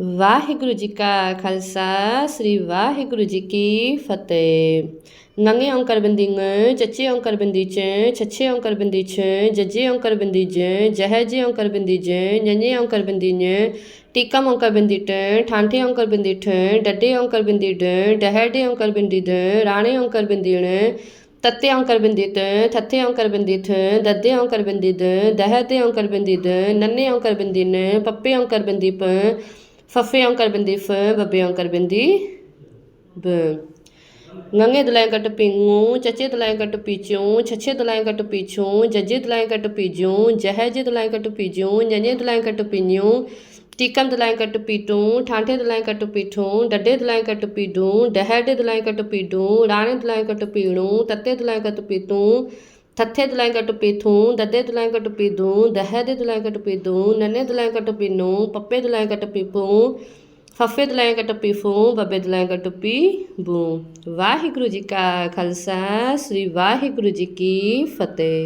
ਵਾਹਿਗੁਰੂ ਜੀ ਕਾ ਖਾਲਸਾ ਸ੍ਰੀ ਵਾਹਿਗੁਰੂ ਜੀ ਕੀ ਫਤਿਹ ਨੰਗੇ ਓੰਕਾਰ ਬਿੰਦੀ ng ਚੱਚੇ ਓੰਕਾਰ ਬਿੰਦੀ ਚ ਛੱਛੇ ਓੰਕਾਰ ਬਿੰਦੀ ਛ ਜੱਜੇ ਓੰਕਾਰ ਬਿੰਦੀ ਜ ਜਹਜੇ ਓੰਕਾਰ ਬਿੰਦੀ ਜ ਨੰਨੇ ਓੰਕਾਰ ਬਿੰਦੀ ਨ ਟੀਕਾ ਓੰਕਾਰ ਬਿੰਦੀ ਟ ਠਾਂਠੇ ਓੰਕਾਰ ਬਿੰਦੀ ਠ ਡੱਡੇ ਓੰਕਾਰ ਬਿੰਦੀ ਡ ਡਹਡੇ ਓੰਕਾਰ ਬਿੰਦੀ ਦ ਰਾਣੇ ਓੰਕਾਰ ਬਿੰਦੀ ਣ ਤੱਤੇ ਓੰਕਾਰ ਬਿੰਦੀ ਤ ਥੱਥੇ ਓੰਕਾਰ ਬਿੰਦੀ ਥ ਦੱਦੇ ਓੰਕਾਰ ਬਿੰਦੀ ਦ ਦਹਤੇ ਓੰਕਾਰ ਬਿੰਦੀ ਦ ਨੰਨੇ ਓੰਕਾਰ ਬਿੰਦੀ ਨ ਪੱਪੇ ਓੰਕਾਰ ਬਿੰਦੀ ਪ ਫੱਫੇ ਓੰਕਾਰ ਬਿੰਦੀ ਫ ਬੱਬੇ ਓੰਕਾਰ ਬਿੰਦੀ ਬ ਨੰਗੇ ਦਲਾਈ ਕੱਟ ਪਿੰਗੂ ਚੱਚੇ ਦਲਾਈ ਕੱਟ ਪੀਚੂ ਛੱਛੇ ਦਲਾਈ ਕੱਟ ਪੀਛੂ ਜੱਜੇ ਦਲਾਈ ਕੱਟ ਪੀਜੂ ਜਹਜੇ ਦਲਾਈ ਕੱਟ ਪੀਜੂ ਨਨੇ ਦਲਾਈ ਕੱਟ ਪੀਨਿਊ ਟੀਕਮ ਦਲਾਈ ਕੱਟ ਪੀਟੂ ਠਾਂਠੇ ਦਲਾਈ ਕੱਟ ਪੀਠੂ ਡੱਡੇ ਦਲਾਈ ਕੱਟ ਪੀਡੂ ਡਹਡੇ ਦਲਾਈ ਕੱਟ ਪੀਡੂ ਰਾਣੇ ਦਲਾਈ ਕੱਟ ਪੀਣੂ ਤੱਤੇ ਦਲਾਈ ਕੱਟ ਪੀਤੂ ਥੱਥੇ ਦਲਾਈ ਕੱਟ ਪੀਥੂ ਦੱਦੇ ਦਲਾਈ ਕੱਟ ਪੀਦੂ ਦਹਦੇ ਦਲਾਈ ਕੱਟ ਪੀਦੂ ਨੰਨੇ ਦਲਾਈ ਕੱਟ ਪੀਨੂ ਪੱਪੇ ਦਲਾਈ ਕੱਟ ਪੀਪੂ ਫੱਫੇ ਦਲਾਈ ਕੱਟ ਪੀਫੂ ਬੱਬੇ ਦਲਾਈ ਕੱਟ ਪੀਬੂ ਵਾਹਿਗੁਰੂ ਜੀ ਕਾ ਖਾਲਸਾ, ਸ੍ਰੀ ਵਾਹਿਗੁਰੂ ਜੀ ਕੀ ਫਤਿਹ।